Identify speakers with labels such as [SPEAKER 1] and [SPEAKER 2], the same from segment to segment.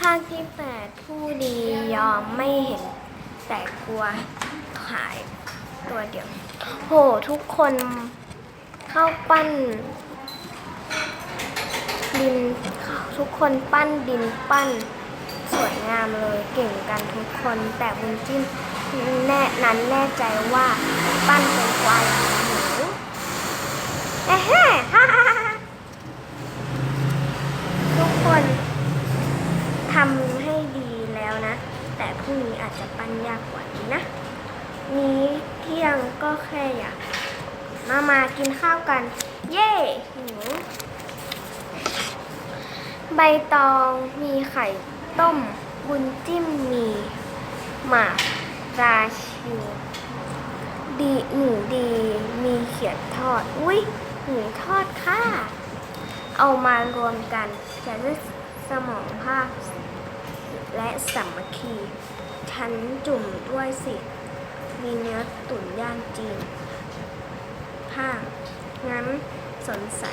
[SPEAKER 1] ภาคที่แปดผู้ดียอมไม่เห็น แต่กลัวขายตัวเดียว โห ทุกคนเข้าปั้น ดิน ทุกคนปั้นดินปั้น สวยงามเลยเก่งกันทุกคน แต่บุญจิ้มแน่นั้นแน่ใจว่าปั้นเป็นควายหางหมูเอ้เฮ้ฮ่าฮ่าฮ่าทุกคนทำให้ดีแล้วนะ แต่พรุ่งนี้อาจจะปั้นยากกว่านี้นะ นี้เที่ยงก็แค่อยากมามากินข้าวกัน เย่หิวใบตองมีไข่ต้ม บุญจิ้มมีหมากราชิวดีหนูดีมีเขียดทอด อุ้ยหนูทอดค่ะ เอามารวมกันจะได้สมองภาพ และสามัคคี ฉันจุ่มด้วยสิ มีเนื้อตุ๋นย่างจีนผ้างั้นสนใส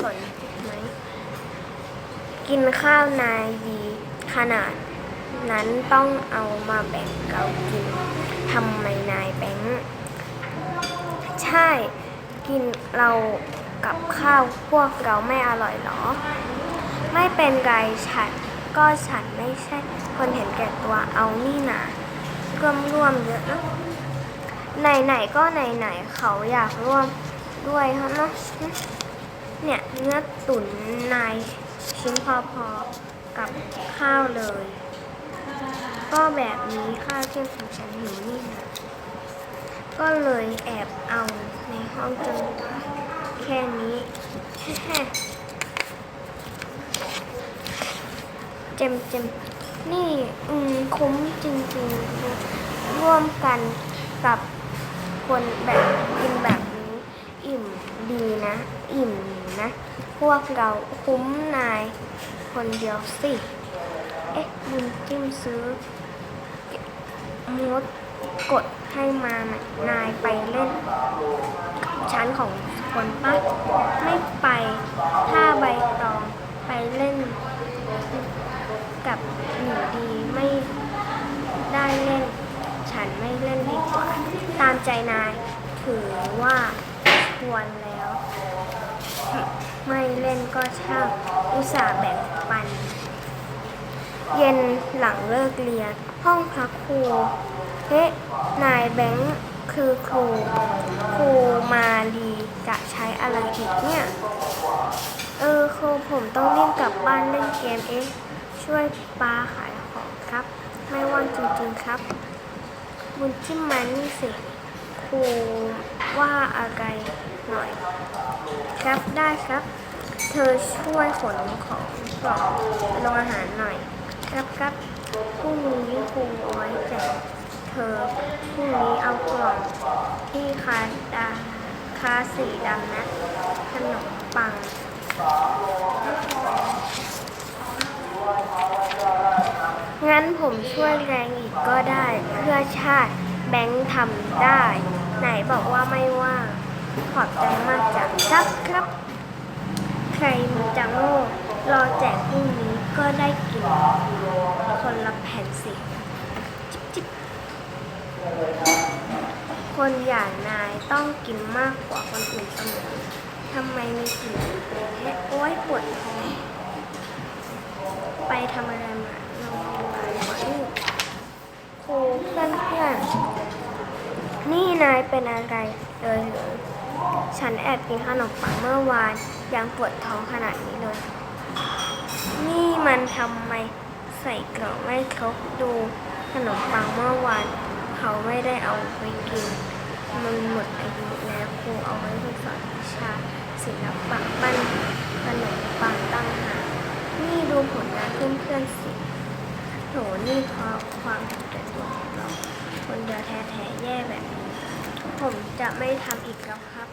[SPEAKER 1] สนไหม กินข้าวนายดีขนาด นั้นต้องเอามาแบ่งเรากินทำไมนายแบงค์ใช่ กินเรากับข้าวพวกเราไม่อร่อยหรอ ไม่เป็นไรฉันก็ฉันไม่ใช่ คนเห็นแก่ตัวเอานี่นะ ร่วมร่วมๆเยอะนะไหนๆก็ไหนๆเขาอยากร่วมด้วยเขาเนาะเนี่ยเนื้อตุ๋นนายชิ้นพอๆกับข้าวเลย ก็แบบนี้ข้าวเที่ยงของฉันหิวนี่นะก็เลยแอบเอาในห้องจนแค่นี้เจมเจม นี่อืมคุ้มจริงๆ ร่วมกันกับคนแบบกินแบบนี้ อิ่มดีนะ อิ่มนะ พวกเราคุ้มนายคนเดียวสิ เอ๊ะบุญจิ้มซื้อมดกดให้มาน่ยนายไปเล่น ชั้นของคนปะไม่ไป ถ้าใบตองไปเล่นกับหนูดีไม่ได้เล่น ฉันไม่เล่นดีกว่า ตามใจนาย ถือว่าควรแล้ว ไม่เล่นก็ช่างอุตส่าห์แบ่งปัน เย็นหลังเลิกเรียน ห้องพักครูเฮ้นายแบงค์คือครูครูมาดีจะใช้อะไรอีกเนี่ย เออครูผมต้องรีบกลับบ้านเล่นเกมเอ๊ะช่วยปาขายของครับ ไม่ว่างจริงๆครับ บุญจิ้มมันนี่สิครูว่าอะไรหน่อย ครับได้ครับ เธอช่วยขนของกล่องลงอาหารหน่อย ครับครับพรุ่งนี้ครูเอาไว้แจกเธอพรุ่งนี้เอากล่องที่คาดาคาสีดำนะขนมปัง งั้นผมช่วยแรงอีกก็ได้ เพื่อชาติแบงค์ทำได้ ไหนบอกว่าไม่ว่างขอบใจมากจ้ะครับครับ ใครมันจะโง่รอแจกพรุ่งนี้ก็ได้กินคนละแผ่นสิจิบจิบคนอย่างนายต้องกินมากกว่าคนอื่นเสมอทำไมมีกลิ่นแค่โอ๊ยปวดท้องไปทำอะไรมาลองไปหมอนี่ครูเพื่อนเพื่อนๆนี่นายเป็นอะไรเลยหรือฉันแอบกินขนมปังเมื่อวานยังปวดท้องขนาดนี้เลย นี่มันทำไมใส่กล่องไม่ครบดูขนมปังเมื่อวานเขาไม่ได้เอาไปกิน มันหมดอายุแล้วครูเอาไว้ไปสอนวิชาศิลปะปั้นขนมปังตั้งหานี่ดูผลงานเพื่อนๆสิโหนี่เพราะความเห็นแก่ตัวของเราคนเดียวแท้ๆแย่แบบ ผมจะไม่ทำอีกแล้วครับ